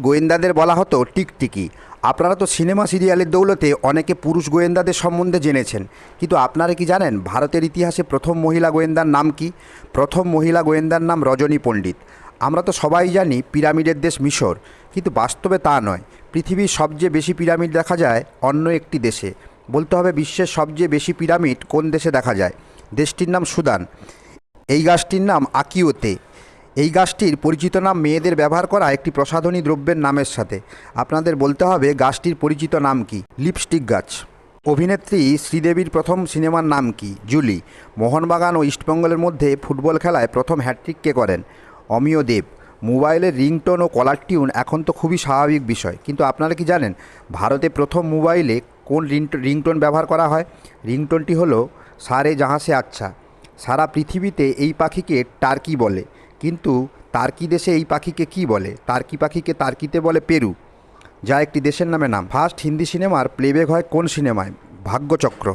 গোয়েন্দাদের বলা হতো টিকটিকি। আপনারা তো সিনেমা সিরিয়ালের দৌলতে অনেকে পুরুষ গোয়েন্দাদের সম্বন্ধে জেনেছেন। কিন্তু আপনারা কি জানেন ভারতের ইতিহাসে প্রথম মহিলা গোয়েন্দার নাম কি? প্রথম মহিলা গোয়েন্দার নাম রজনী পণ্ডিত। আমরা তো সবাই জানি পিরামিডের দেশ মিশর। কিন্তু বাস্তবে তা নয়। পৃথিবীর সবচেয়ে বেশি পিরামিড দেখা যায় অন্য একটি দেশে। বলতে হবে বিশ্বের সবচেয়ে বেশি পিরামিড কোন দেশে দেখা যায়। দেশটির নাম সুদান। এই গাছটির নাম আকিওতে। এই গাছটির পরিচিত নাম মেয়েদের ব্যবহার করা একটি প্রসাধনী দ্রব্যের নামের সাথে। আপনাদের বলতে হবে গাছটির পরিচিত নাম কি। লিপস্টিক গাছ। অভিনেত্রী শ্রীদেবীর প্রথম সিনেমার নাম কি। জুলি। মোহনবাগান ও ইস্টবেঙ্গলের মধ্যে ফুটবল খেলায় প্রথম হ্যাট্রিক কে করেন? অমিয় দেব। মোবাইলের রিংটোন ও কলার টিউন এখন তো খুবই স্বাভাবিক বিষয়। কিন্তু আপনারা কি জানেন, ভারতে প্রথম মোবাইলে কোন রিংটো- রিংটোন ব্যবহার করা হয়? রিংটোনটি হলো সারে জাহাসে আচ্ছা। সারা পৃথিবীতে এই পাখিকে টার্কি বলে। কিন্তু তার্কি দেশে এই পাখিকে কি বলে? তার্কি পাখিকে তার্কিতে বলে পেরু, যা একটি দেশের নামে নাম। ফার্স্ট হিন্দি সিনেমার প্লেব্যাক হয় কোন সিনেমায়? ভাগ্যচক্র।